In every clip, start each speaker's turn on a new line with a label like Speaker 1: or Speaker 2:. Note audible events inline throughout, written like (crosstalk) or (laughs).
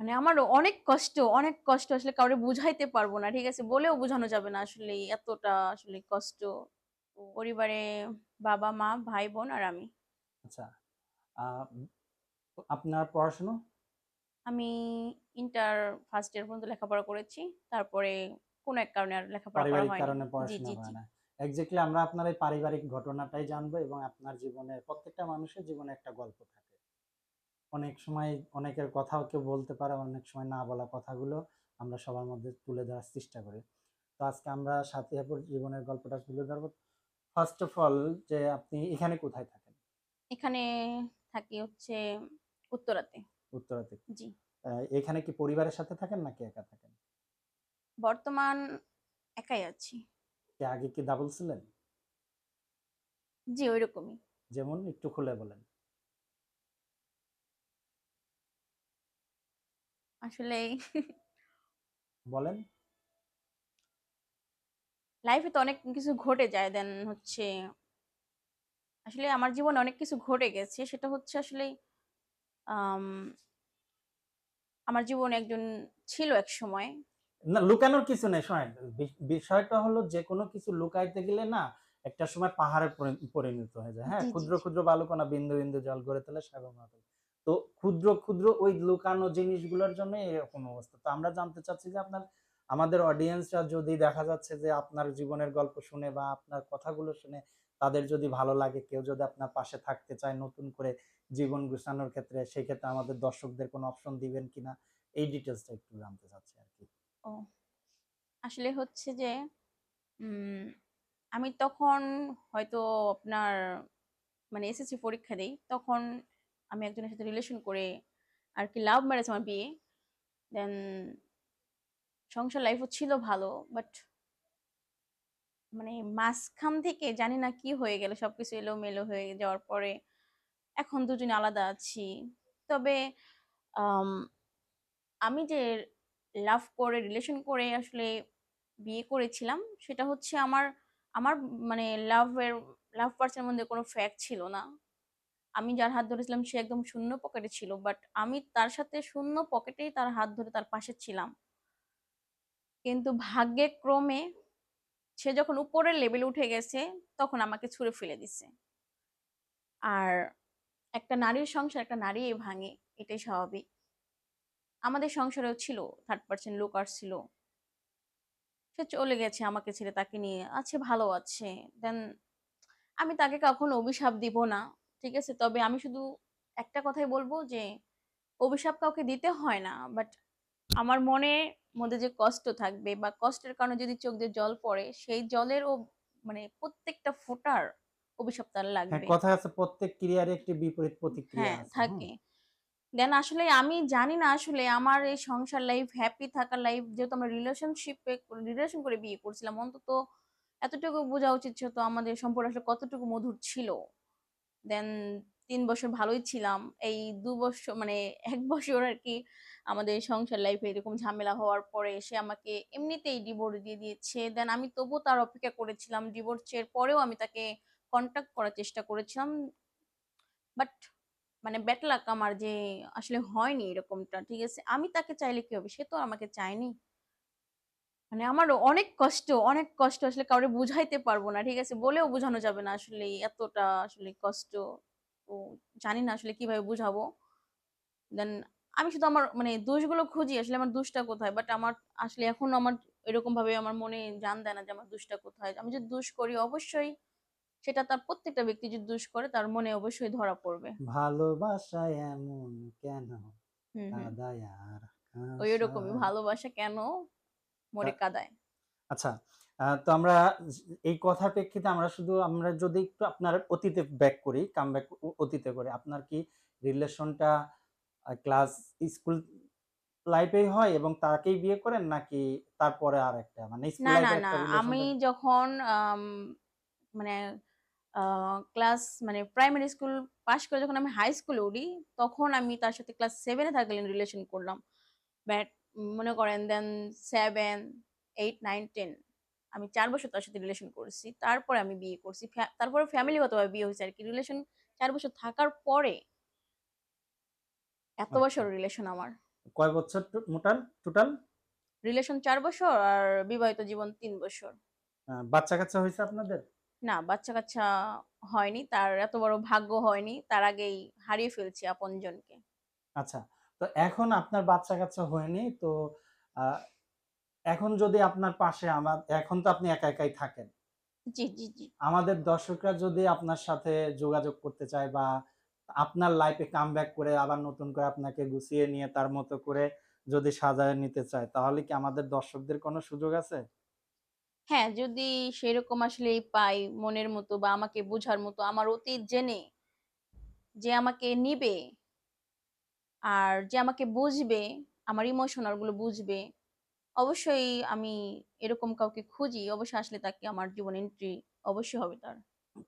Speaker 1: মানে আমারও অনেক কষ্ট, অনেক কষ্ট আসলে কাউরে বুঝাইতে পারব না। ঠিক আছে? বলেও বোঝানো যাবে না আসলে এতটা আসলে কষ্ট। পরিবারে বাবা-মা, ভাই-বোন আর আমি।
Speaker 2: আচ্ছা। আপনার পড়াশোনা?
Speaker 1: আমি ইন্টার ফার্স্ট ইয়ার পর্যন্ত লেখাপড়া করেছি। তারপরে কোনো এক কারণে আর লেখাপড়া করা হয়নি।
Speaker 2: কারণে পড়াশোনা হয় না। এক্সাক্টলি আমরা আপনার এই পারিবারিক ঘটনাটাই জানব এবং আপনার জীবনের প্রত্যেকটা মানুষের জীবনে একটা গল্প থাকে। অনেক সময় অনেকের কথাও কেউ বলতে পারে, অনেক সময় না বলা কথাগুলো আমরা সবার মধ্যে তুলে ধরার চেষ্টা করি। তো আজকে আমরা সাথী আপুর জীবনের গল্পটা তুলে ধরবো। ফার্স্ট অফ অল যে আপনি এখানে কোথায় থাকেন?
Speaker 1: এখানে থাকি হচ্ছে উত্তরাতে।
Speaker 2: উত্তরাতে।
Speaker 1: জি।
Speaker 2: এখানে কি পরিবারের সাথে থাকেন নাকি একা থাকেন?
Speaker 1: বর্তমান একাই আছি।
Speaker 2: কি আগে কি ডাবল ছিলেন?
Speaker 1: জি, ঐরকমই।
Speaker 2: যেমন একটু খুলে বলেন।
Speaker 1: আসলেই
Speaker 2: বলেন।
Speaker 1: লাইফে তো অনেক কিছু ঘটে যায়। দেন হচ্ছে আসলে আমার জীবনে অনেক কিছু ঘটে গেছে। সেটা হচ্ছে আসলেই আম আমার জীবনে একজন ছিল একসময়।
Speaker 2: না লুকানোর কিছু নেই শোনেন। বিষয়টা হলো যে কোনো কিছু লুকাইতে গেলে না একটা সময় পাহাড়ে পরিণত হয়ে যায়। হ্যাঁ? ক্ষুদ্র। ক্ষুদ্র বালুকণা বিন্দু, বিন্দু জল গড়ে তোলে সাগর তো ক্ষুদ্র, ক্ষুদ্র ওই লুকানো জিনিসগুলোর জন্য এরকম অবস্থা। তো আমরা জানতে চাচ্ছি যে আপনার আমাদের অডিয়েন্সরা যদি দেখা যাচ্ছে যে আপনার জীবনের গল্প শুনে বা আপনার কথাগুলো শুনে তাদের যদি ভালো লাগে, কেউ যদি আপনার পাশে থাকতে চায় নতুন করে জীবন গুছানোর ক্ষেত্রে, সেক্ষেত্রে আমাদের দর্শকদের কোনো অপশন দিবেন কিনা? এই ডিটেলসটা একটু জানতে চাচ্ছি আর কি
Speaker 1: ও আসলে হচ্ছে যে আমি তখন হয়তো আপনার মানে এসএসসি পরীক্ষা দেই। তখন আমি একজনের সাথে রিলেশন করে আর কি লাভ ম্যারেজ আমার বিয়ে। দেন সংসার লাইফও ছিল ভালো। বাট মানে মাঝখান থেকে জানি না কি হয়ে গেল। সবকিছু এলোমেলো হয়ে যাওয়ার পরে এখন দুজনে আলাদা আছি। তবে আমি যে লাভ করে রিলেশন করে আসলে বিয়ে করেছিলাম, সেটা হচ্ছে আমার আমার মানে লাভের লাভ পার্সনের মধ্যে কোনো ফ্যাক্ট ছিল না। আমি যার হাত ধরেছিলাম সে একদম শূন্য পকেটে ছিল। বাট আমি তার সাথে শূন্য পকেটেই তার হাত ধরে তার পাশে ছিলাম। কিন্তু ভাগ্যে ক্রমে সে যখন উপরের লেভেল উঠে গেছে, তখন আমাকে ছুঁড়ে ফেলে দিছে। আর একটা নারীর সংসার একটা নারীই ভাঙে। এটাই স্বাভাবিক। আমাদের সংসারেও ছিল থার্ড পার্সেন্ট লোক আসছিল। সে চলে গেছে আমাকে ছেড়ে তাকে নিয়ে। আছে ভালো আছে। দেন আমি তাকে কখনো অভিশাপ দিব না। ঠিক আছে? তবে আমি শুধু একটা কথাই বলব যে অভিশাপ কাউকে দিতে হয় না। বাট আমার মনের মধ্যে যে কষ্ট থাকবে বা কষ্টের কারণে যদি চোখ দিয়ে জল পড়ে, সেই জলেরও মানে প্রত্যেকটা ফোঁটার অভিশাপ তার
Speaker 2: হ্যাঁ,
Speaker 1: লাগবে।
Speaker 2: কথায় আছে প্রত্যেক ক্রিয়ারই একটি বিপরীত প্রতিক্রিয়া
Speaker 1: হ্যাঁ? থাকে। দেন আসলে আমি জানি না আসলে আমার এই সংসার লাইফ, হ্যাপি থাকা লাইফ যেহেতু আমরা রিলেশনশিপে রিলেশন করে বিয়ে করছিলাম। অন্তত এতটুকু বোঝা উচিত ছিল তো আমাদের সম্পর্ক আসলে কতটুকু মধুর ছিল। দেন ৩ বছর ভালোই ছিলাম। এই ২ বৎসর মানে ১ (laughs) বছর আরকি আমাদের সংসার লাইফে এরকম ঝামেলা হওয়ার পরে সে আমাকে এমনিতেই ডিভোর্স দিয়ে দিয়েছে। দেন আমি তবুও তার অপেক্ষা করেছিলাম। ডিভোর্সের পরেও আমি তাকে কন্ট্যাক্ট করার চেষ্টা করেছিলাম। বাট মানে ব্যাড লাক আমার যে আসলে হয়নি এরকমটা। ঠিক আছে? আমি তাকে চাইলে কি হবে? সে তো আমাকে চায়নি। মানে আমারও অনেক কষ্ট, অনেক কষ্ট আসলে কাউরে বুঝাইতে পারব না। ঠিক আছে? বলেও বোঝানো যাবে না আসলে এতটা আসলে কষ্ট। তো জানি না আসলে কীভাবে বুঝাবো। দেন আমি শুধু আমার মানে দোষগুলো খুঁজি আসলে আমার দোষটা কোথায়? বাট আমার আসলে এখনও আমার এরকমভাবে আমার মনে জান দেয় না যে আমার দোষটা কোথায়? আমি যদি দোষ করি অবশ্যই সেটা তার প্রত্যেকটা ব্যক্তি যদি দোষ করে তার মনে অবশ্যই ধরা পড়বে।
Speaker 2: ভালোবাসা এমন কেন।
Speaker 1: ওই ওরকমই
Speaker 2: আশায়
Speaker 1: ভালোবাসা কেন মরে কাঁদায়?
Speaker 2: আচ্ছা। তো আমরা এই কথার প্রেক্ষিতে আমরা শুধু আমরা যদি একটু আপনার অতীতে ব্যাক করি, কাম ব্যাক অতীতে করি। আপনার কি রিলেশনটা ক্লাস স্কুল লাইফেই হয় এবং তাকেই বিয়ে করেন নাকি তারপরে আর একটা মানে স্কুল
Speaker 1: না, না, না। আমি যখন মানে ক্লাস মানে প্রাইমারি স্কুল পাস করে যখন আমি হাই স্কুলে উঠি, তখন আমি তার সাথে ক্লাস 7 এ থাকাকালীন রিলেশন করলাম। বাট মনে করেন দেন 7, 8, 9, 10 আমি ৪ বছর তার সাথে রিলেশন করছি। তারপরে আমি বিয়ে করছি। তারপরে ফ্যামিলিগতভাবে বিয়ে হইছে আরকি। রিলেশন ৪ বছর থাকার পরে এত
Speaker 2: আচ্ছা।
Speaker 1: বছর রিলেশন আমার।
Speaker 2: কয় বছর মোটাল টোটাল
Speaker 1: রিলেশন চার বছর আর বিবাহিত জীবন তিন বছর
Speaker 2: বাচ্চা কাচ্চা হয়েছে আপনাদের
Speaker 1: না বাচ্চা কাচ্চা হয়নি তার এত বড় ভাগ্য হয়নি তার আগেই হারিয়ে ফেলছি আপনজনকে
Speaker 2: আচ্ছা তো এখন আপনার বাচ্চা কাচ্চা হয়নি তো এখন যদি আপনার পাশে আমার এখন তো আপনি একা একাই থাকেন।
Speaker 1: জি জি জি।
Speaker 2: আমাদের দর্শকরা যদি আপনার সাথে যোগাযোগ করতে চায় বা আপনার লাইফে কাম ব্যাক করে আবার নতুন করে আপনাকে গুছিয়ে নিয়ে তার মতো করে যদি সাজায় নিতে চায় তাহলে কি আমাদের দর্শকদের কোনো সুযোগ আছে?
Speaker 1: হ্যাঁ যদি সেরকম আসলে পাই মনের মতো বা আমাকে বোঝার মতো আমার অতীত জেনে যে আমাকে নিবে আর যে আমাকে বুঝবে আমার ইমোশনালগুলো বুঝবে অবশ্যই আমি এরকম কাউকে খুঁজি অবশ্যই আসলে তাকে আমার জীবন এন্ট্রি অবশ্যই হবে তার।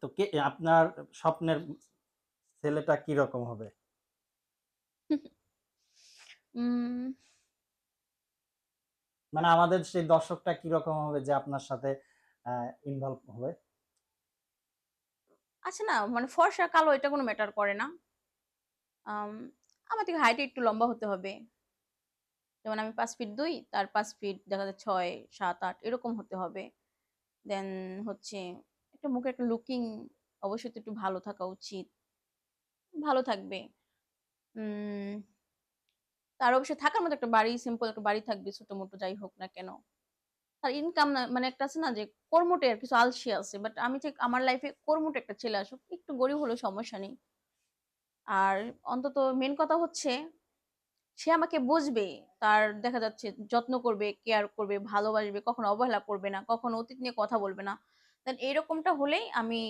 Speaker 2: তো কে আপনার স্বপ্নের ছেলেটা কি রকম হবে (laughs) মানে আমাদের সেই দর্শকটা কি রকম হবে যে আপনার সাথে ইনভলভ হবে?
Speaker 1: আচ্ছা না মানে ফর্সা কালো এটা কোনো ম্যাটার করে না। আমার থেকে হাইটে একটু লম্বা হতে হবে। যেমন আমি পাঁচ ফিট দুই, তার পাঁচ ফিট দেখা যায় ছয়, সাত, আট, এরকম হতে হবে। দেন হচ্ছে একটা মুখে একটা লুকিং অবশ্যই তো একটু ভালো থাকা উচিত। ভালো থাকবে। তার অবশ্যই থাকার মতো একটা বাড়ি সিম্পল একটা বাড়ি থাকবে, ছোটো মোটো যাই হোক না কেন। তার ইনকাম না মানে একটা আছে না যে কর্মটে আর কিছু আলসি আছে বাট আমি ঠিক আমার লাইফে কর্মটে একটা ছেলে আসুক, একটু গরিব হলেও সমস্যা নেই। আর অন্তত মেন কথা হচ্ছে সে আমাকে বুঝবে তার দেখা যাচ্ছে যত্ন করবে কেয়ার করবে ভালোবাসবে কখনো অবহেলা করবে না কখনো অতীত নিয়ে কথা বলবে না। দেন এরকমটা হলেই আমি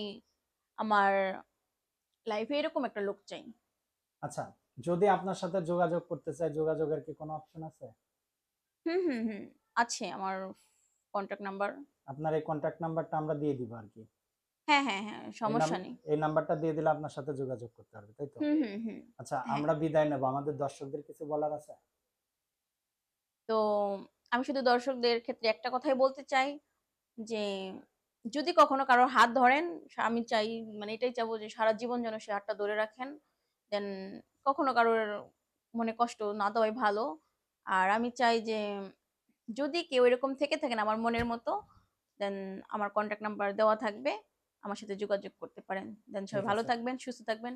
Speaker 1: আমার লাইফে এরকম একটা লোক চাই।
Speaker 2: আচ্ছা যদি আপনার সাথে যোগাযোগ করতে চায় যোগাযোগের কি কোনো অপশন আছে?
Speaker 1: হুম হুম হুম আছে আমার কন্ট্যাক্ট নাম্বার
Speaker 2: আপনার এই কন্ট্যাক্ট নাম্বারটা আমরা দিয়ে দিব আর কি।
Speaker 1: হ্যাঁ হ্যাঁ হ্যাঁ সমস্যা নেই।
Speaker 2: এই নাম্বারটা দিয়ে দিলে আপনার সাথে যোগাযোগ করতে পারবে তাই তো? আচ্ছা
Speaker 1: হ্যাঁ।
Speaker 2: আমরা বিদায় নেব। আমাদের দর্শকদের কিছু বলার আছে?
Speaker 1: তো আমি শুধু দর্শকদের ক্ষেত্রে একটা কথাই বলতে চাই যে যদি কখনো কারোর হাত ধরেন আমি চাই মানে এটাই চাবো যে সারা জীবন যেন সে হাতটা ধরে রাখেন। দেন কখনো কারোর মনে কষ্ট না দেওয়াই ভালো। আর আমি চাই যে যদি কেউ এরকম থেকে থাকেন আমার মনের মতো দেন আমার কন্ট্যাক্ট নাম্বার দেওয়া থাকবে। আমার সাথে যোগাযোগ করতে পারেন। দেন সবাই ভালো থাকবেন সুস্থ থাকবেন।